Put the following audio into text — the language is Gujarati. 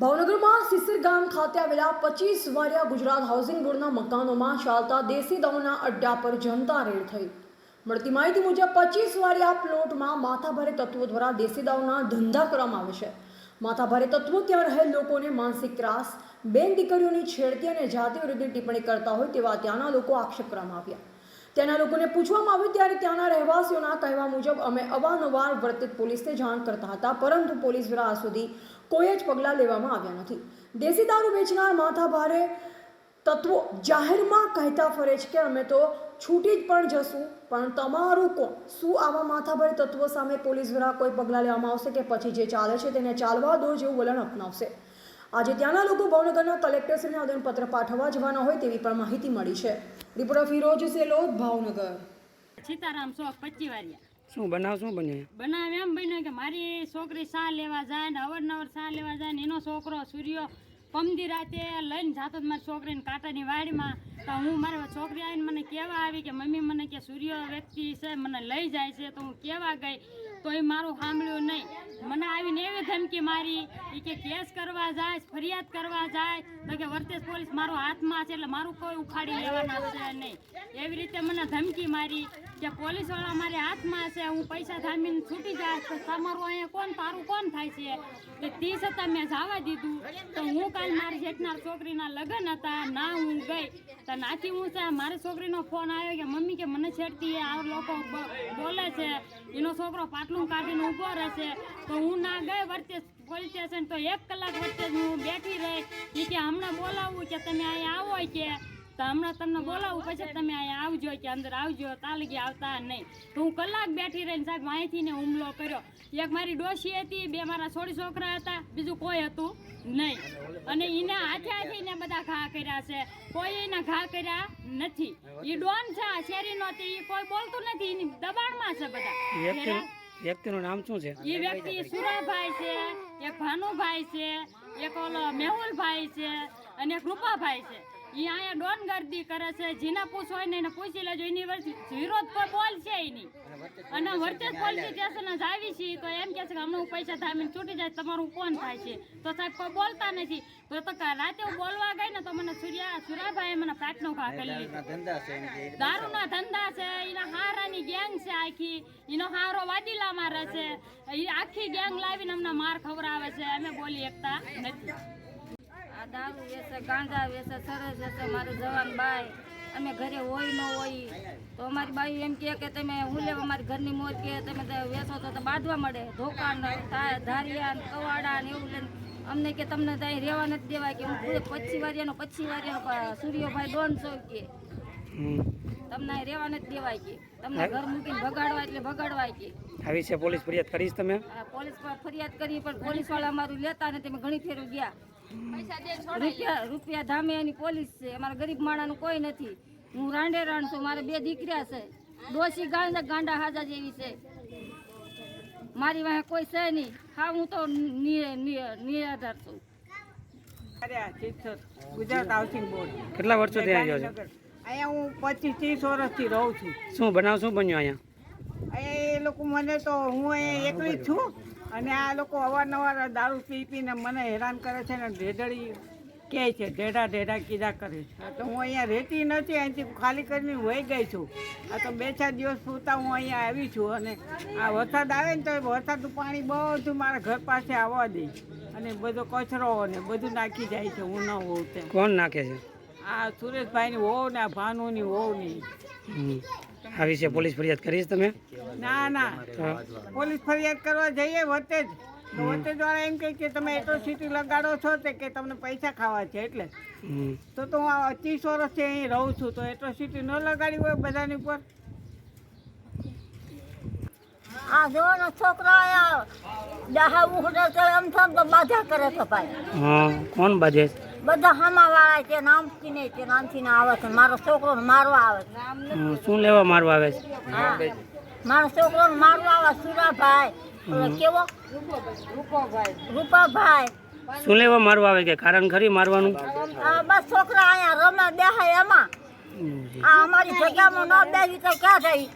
ભાવનગરમાં સિસિર ગામ ખાતે આવેલા પચીસ વાડિયા ગુજરાત હાઉસિંગ બોર્ડના મકાનોમાં ચાલતા દેશી દાવના અડ્ડા પર જનતા રેડ થઈ. મળતી માહિતી મુજબ પચીસ વાડિયા પ્લોટમાં માથાભારે તત્વો દ્વારા દેશી દાવના ધંધા કરવામાં આવે છે. માથાભારે તત્વો ત્યાં રહેલ લોકોને માનસિક ત્રાસ, બેન દીકરીઓની છેડતી અને જાતિ વિરુદ્ધની ટિપ્પણી કરતા હોય તેવા ત્યાંના લોકો આક્ષેપ કરવામાં આવ્યા. ત્યાંના લોકોને પૂછવામાં આવ્યું ત્યારે ત્યાંના રહેવાસીઓના કહેવા મુજબ અમે અવારનવાર વર્તિત પોલીસને જાણ કરતા હતા, પરંતુ પોલીસ દ્વારા આજ સુધી કોઈ જ પગલાં લેવામાં આવ્યા નથી. દેશી દારૂ વેચનાર માથાભારે તત્વો જાહેરમાં કહેતા ફરે છે કે અમે તો છૂટી જ પણ જશું, પણ તમારું કોણ? શું આવા માથાભારે તત્વો સામે પોલીસ દ્વારા કોઈ પગલાં લેવામાં આવશે કે પછી જે ચાલે છે તેને ચાલવા દો જેવું વલણ અપનાવશે? આજે ત્યાંના લોકો ભાવનગરના કલેક્ટરશ્રીને આવેદનપત્ર પાઠવવા જવાના હોય તેવી પણ માહિતી મળી છે. રિપોર્ટર ફિરોજ સેલોદ ભાવનગર. સીતારામ ચોક પચી વારિયા શું બનાવ શું બન્યું? બનાવ એમ બન્યો કે મારી છોકરી સા લેવા જાય ને અવારનવાર સા લેવા જાય ને એનો છોકરો સૂર્યો પમદી રાતે લઈને જાતો જ મારી છોકરીને કાંટાની વાડીમાં. તો હું મારા છોકરી આવીને મને કહેવા આવી કે મમ્મી મને કે સૂર્ય વ્યક્તિ છે મને લઈ જાય છે તો હું કહેવા ગઈ. તો એ મારું સાંભળ્યું નહીં. મને આવીને એવી ધમકી મારી એ કે કેસ કરવા જાય, ફરિયાદ કરવા જાય. તો કે વર્તેશ પોલીસ મારો હાથમાં છે એટલે મારું કોઈ ઉખાડી લેવાના છે નહીં. એવી રીતે મને ધમકી મારી કે પોલીસવાળા મારે હાથમાં છે, હું પૈસા થામીને છૂટી જાય તો તમારું અહીંયા કોણ, તારું કોણ થાય છે? તો તે છતાં મેં જવા દીધું. તો હું કાલ મારી જેઠના છોકરીના લગ્ન હતા, ના હું ગઈ. તો નાથી હું છે, મારી છોકરીનો ફોન આવ્યો કે, મમ્મી, કે મને છેડતી આ લોકો બોલે છે. એનો છોકરો પાટલું કાઢીને ઊભો રહેશે તો હું ના ગઈ વર્તે પોલીસ સ્ટેશન તો એક કલાક વચ્ચે હું બેઠી રહી. એ કે હમણાં બોલાવું કે તમે અહીંયા આવો કે તો હમણાં તમને બોલાવું પછી તમે અહીંયા આવજો કે અંદર આવજો તાલગી આવતા નહીં. તો હું કલાક બેઠી રહીને સાહેબ અહીંથી ને હુમલો કર્યો. એક મારી ડોશી હતી બે મારા છોડી છોકરા હતા બીજું કોઈ હતું નહીં. અને એને હાથે હાથે ને બધા ઘા કર્યા છે. કોઈ એના ઘા કર્યા નથી. એ ડોન છે આ શેરીનો તે કોઈ બોલતું નથી એની દબાણમાં છે બધા. વ્યક્તિનું નામ શું છે? એ વ્યક્તિ સુરાભાઈ છે એક ભાનુભાઈ છે એક ઓલો મેહુલભાઈ છે અને એક રૂપાભાઈ છે. એ અહીંયા ડોન ગર્દી કરે છે જેને પૂછો હોય ને એને પૂછી લેજો. એની વિરોધ પર બોલ છે એની અને વર્તેજ પોલીસ સ્ટેશન જ આવી છે તો એમ કે છે કે હમણાં પૈસા થામીને છૂટી જાય તમારું કોણ થાય છે? તો સાહેબ કોઈ બોલતા નથી. તો તો રાતે હું બોલવા ગઈ ને તો મને સૂર્યા સુરાભાઈએ મને પાટનો ઘા કરી લીધો દારૂના આખી એનો હારો વાડીલા મારે છે. એ આખી ગેંગ લાવીને અમને માર ખવડાવે છે. અમે બોલી એકતા નથી. આ દારૂ વેસે ગાંજા વેસે સરસ વેસે મારું જવાન બાય. અમે ઘરે હોય ન હોય. તો અમારી બાઈ એમ કહે કે તમે હું લેવા અમારી ઘરની મોજ કે તમે વેસો તો બાંધવા મળે. ધોકાણ ધારિયા ને કવાડા ને એવું લઈને અમને કે તમને ત્યાં રહેવા નથી દેવાય કે હું પચી વારિયાનો પચી વારિયાનો સૂર્યભાઈ દોઢસો કે. તમને રહેવા નથી દેવાય કે. તમને ઘર મૂકીને ભગાડવા એટલે ભગાડવાય કે. આ વિશે પોલીસ ફરિયાદ કરીશ તમે? પોલીસ પર ફરિયાદ કરી પણ પોલીસવાળા અમારું લેતા નથી અમે ઘણી ફેરું ગયા. રૂપિયા રૂપિયા ધામે એની પોલીસ છે અમારા ગરીબ માણાનું કોઈ નથી. હું રાંડે રાણ છું મારે બે દીકરા છે. ડોસી ગાંડા ગાંડા હાજા જેવી છે. મારી વાહે કોઈ છે નહીં. હા હું તો નિ- નિ- નિરાધાર છું. Gujarat housing board. કેટલા વર્ષો ત્યાં આવ્યો છો અહીંયા હું પચીસ ત્રીસ વર્ષથી રહું છું. શું બનાવ શું બન્યું અહીંયા? એ લોકો મને તો હું અહીંયા એકલી જ છું. અને આ લોકો અવારનવાર દારૂ પી પીને મને હેરાન કરે છે ને ઢેઢડી કહે છે ઢેઢા ઢેઢા કીધા કરે છે. તો હું અહીંયા રહેતી નથી અહીંથી ખાલી કરીને વહી ગઈ છું. આ તો બે ચાર દિવસ પૂરતા હું અહીંયા આવી છું અને આ વરસાદ આવે ને તો વરસાદનું પાણી બધું મારા ઘર પાસે આવવા દે. અને બધો કચરો ને બધું નાખી જાય છે હું ન હોઉં તે કોણ નાખે છે? આ સુરેશભાઈની વહુ ને આ ભાનુની વહુની. ની આ વિશે પોલીસ ફરિયાદ કરીશ તમે? ના ના. પોલીસ ફરિયાદ કરવા જઈએ વતે જ. તો વતે વાળા એમ કહે કે તમે એટ્રોસિટી લગાડો છો તે કે તમને પૈસા ખાવા છે એટલે. તો તો હું આ ત્રીસ વર્ષથી અહીં રહું છું તો એટ્રોસિટી ન લગાડી હોય બધાની ઉપર? આ જોવાનો છોકરો ઉખડે તો એમ થમ તો બાધા કરે છે ભાઈ. હા કોણ બાધે? છે? બધા હામા વાળા છે નામથી નહીં છે નામથી ને આવે છે. મારો છોકરો મારવા આવે છે. શું લેવા મારવા આવે છે? મારો છોકરો મારવા આવે સુરાભાઈ. કેવો? રૂપાભાઈ. શું લેવા મારવા આવે કે? કારણ ખરી મારવાનું? બસ છોકરા અહીંયા રમે દેહાય એમાં. આ અમારી જગ્યામાં ન બેસી તો ક્યાં થઈ